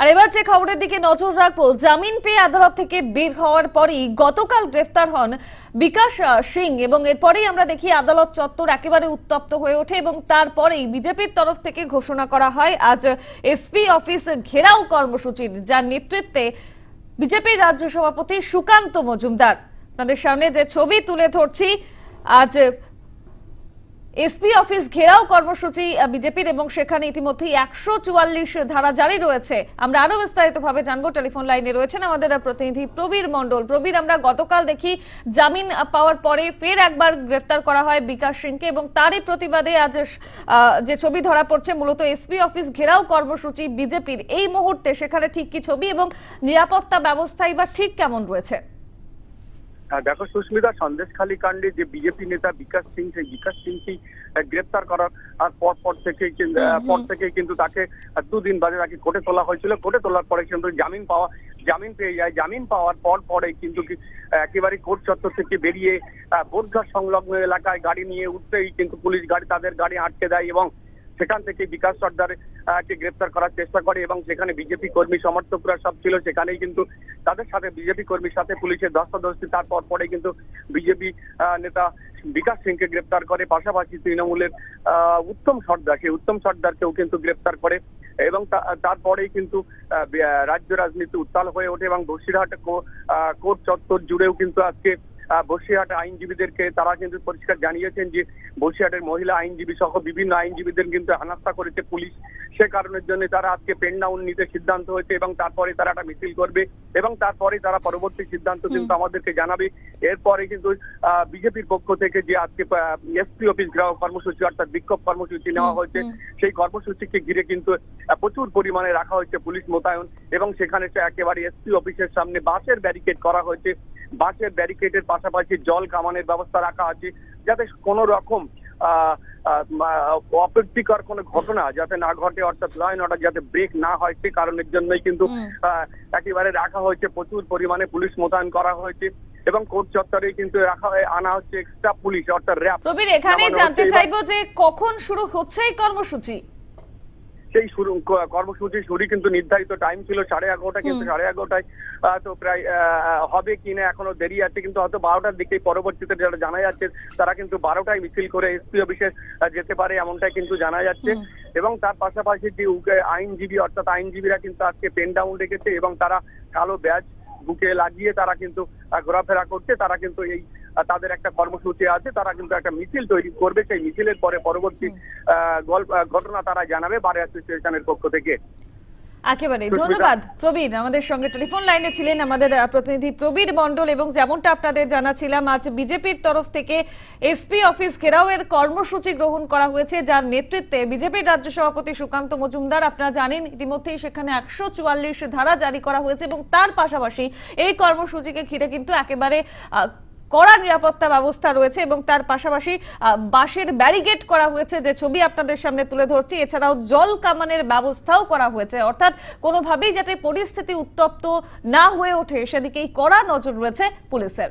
আর এবার যে খবরের দিকে নজর রাখব, জামিন পেয়ে আদালত থেকে বের হওয়ার পরই গতকাল গ্রেফতার হন বিকাশ সিং এবং এরপরেই আমরা দেখি আদালত চত্বর একেবারে উত্তপ্ত হয়ে ওঠে এবং তারপরেই বিজেপির তরফ থেকে ঘোষণা করা হয়, আজ এসপি অফিস ঘেরাও কর্মসূচির, যার নেতৃত্বে বিজেপির রাজ্য সভাপতি সুকান্ত মজুমদার। আপনাদের সামনে যে ছবি তুলে ধরছি, আজ এসপি অফিস ঘেরাও কর্মসূচি বিজেপির এবং সেখানে ইতিমধ্যেই একশো চুয়াল্লিশ ধারা জারি রয়েছে। আমরা আরও বিস্তারিত ভাবে জানব। টেলিফোন লাইনে রয়েছেন আমাদের প্রতিনিধি প্রবীর মণ্ডল। প্রবীর, আমরা গতকাল দেখি জামিন পাওয়ার পরে ফের একবার গ্রেফতার করা হয় বিকাশ সিংকে এবং তারই প্রতিবাদে আজ যে ছবি ধরা পড়ছে, মূলত এসপি অফিস ঘেরাও কর্মসূচি বিজেপির। এই মুহূর্তে সেখানে ঠিক কি ছবি এবং নিরাপত্তা ব্যবস্থাই বা ঠিক কেমন রয়েছে? দেখো সুস্মিতা সন্দেশখালী কাণ্ডে যে বিজেপি নেতা বিকাশ সিং সেই বিকাশ সিংকে আহ, গ্রেপ্তার করার আর পর পর থেকে পর থেকে কিন্তু তাকে দুদিন বাদে তাকে কোর্টে তোলা হয়েছিল। কোর্টে তোলার পরে কিন্তু জামিন পাওয়া জামিন পেয়ে যায়। জামিন পাওয়ার পর পরে কিন্তু একেবারে কোর্ট চত্বর থেকে বেরিয়ে আহ, সংলগ্ন এলাকায় গাড়ি নিয়ে উঠতেই কিন্তু পুলিশ গাড়ি তাদের গাড়ি আটকে দেয় এবং সেখান থেকে বিকাশ সর্দার আহ, কে গ্রেপ্তার করার চেষ্টা করে এবং সেখানে বিজেপি কর্মী সমর্থকরা সব ছিল, সেখানেই কিন্তু তাদের সাথে বিজেপি কর্মীর সাথে পুলিশের ধস্তাধস্তি, তারপর পরে কিন্তু বিজেপি নেতা বিকাশ সিংকে গ্রেপ্তার করে। পাশাপাশি তৃণমূলের উত্তম সর্দার, সেই উত্তম সর্দারকেও কিন্তু গ্রেপ্তার করে এবং তারপরেই কিন্তু রাজ্য রাজনীতি উত্তাল হয়ে ওঠে এবং বসিরহাট কোর্ট চত্বর জুড়েও কিন্তু আজকে বসিরহাট আইনজীবীদেরকে তারা কিন্তু পরিষ্কার জানিয়েছেন যে বসিরহাটের মহিলা আইনজীবী সহ বিভিন্ন আইনজীবীদের কিন্তু হেনস্থা করেছে পুলিশ। সে কারণের জন্য তারা আজকে পেন ডাউন নিতে সিদ্ধান্ত হয়েছে এবং তারপরে তারা একটা মিছিল করবে এবং তারপরে তারা পরবর্তী সিদ্ধান্ত কিন্তু আমাদেরকে জানাবে। এরপরে কিন্তু বিজেপির পক্ষ থেকে যে আজকে এসপি অফিস গ্রাহক কর্মসূচি অর্থাৎ বিক্ষোভ কর্মসূচি নেওয়া হয়েছে সেই কর্মসূচিকে ঘিরে কিন্তু প্রচুর পরিমাণে রাখা হয়েছে পুলিশ মোতায়েন এবং সেখানে একেবারে এসপি অফিসের সামনে বাসের ব্যারিকেড করা হয়েছে। বাসের ব্যারিকেডের পাশাপাশি জল কামানের ব্যবস্থা রাখা আছে। যাতে কোনো রকম অপ্রীতিকর কোনো ঘটনা যাতে না ঘটে অর্থাৎ ল অ্যান্ড অর্ডার যাতে ব্রেক না হয় সে কারণের জন্যই কিন্তু আহ, একেবারে রাখা হয়েছে। প্রচুর পরিমাণে পুলিশ মোতায়েন করা হয়েছে এবং কোর্ট চত্বরে কিন্তু রাখা হয়ে আনা হচ্ছে এক্সট্রা পুলিশ অর্থাৎ র্যাব প্রবীর নামানো জানতে চাইব যে কখন শুরু হচ্ছে এই কর্মসূচি? সেই শুরু কর্মসূচির কর্মসূচি শুরু কিন্তু নির্ধারিত টাইম ছিল সাড়ে এগারোটা কিন্তু সাড়ে এগারোটায় তো প্রায় হবে কিনা এখনও দেরি আছে কিন্তু হয়তো বারোটার দিকে পরবর্তীতে যারা জানা যাচ্ছে তারা কিন্তু বারোটায় মিছিল করে এসপি অফিসে যেতে পারে এমনটাই কিন্তু জানা যাচ্ছে। এবং তার পাশাপাশি যে আইনজীবী অর্থাৎ আইনজীবীরা কিন্তু আজকে পেন ডাউন রেখেছে এবং তারা কালো ব্যাজ বুকে লাগিয়ে তারা কিন্তু ঘোরাফেরা করছে। তারা কিন্তু এই তাদের একটা কর্মসূচি আছে। তারা কিন্তু একটা মিছিল তৈরি করবে। সেই মিছিলের পরে পরবর্তী আহ, গল্প ঘটনা তারা জানাবে বার অ্যাসোসিয়েশনের পক্ষ থেকে। একেবারে। ধন্যবাদ প্রবীর। আমাদের সঙ্গে টেলিফোন লাইনে ছিলেন আমাদের প্রতিনিধি প্রবীর মন্ডল এবং যেমনটা আপনাদের জানাছিলাম আজ বিজেপির তরফ থেকে এসপি অফিস ঘেরাওয়ের কর্মসূচি গ্রহণ করা হয়েছে যার নেতৃত্বে বিজেপির রাজ্য সভাপতি সুকান্ত মজুমদার আপনারা জানেন ইতিমধ্যেই সেখানে একশো চুয়াল্লিশ ধারা জারি করা হয়েছে এবং তার পাশাপাশি এই কর্মসূচিকে ঘিরে কিন্তু একেবারে আহ, কড়া নিরাপত্তা ব্যবস্থা রয়েছে এবং তার পাশাপাশি বাঁশের ব্যারিগেড করা হয়েছে যে ছবি আপনাদের সামনে তুলে ধরছি। এছাড়াও জল কামানের ব্যবস্থাও করা হয়েছে। অর্থাৎ কোনোভাবেই যাতে পরিস্থিতি উত্তপ্ত না হয়ে ওঠে, সেদিকেই কড়া নজর রয়েছে পুলিশের।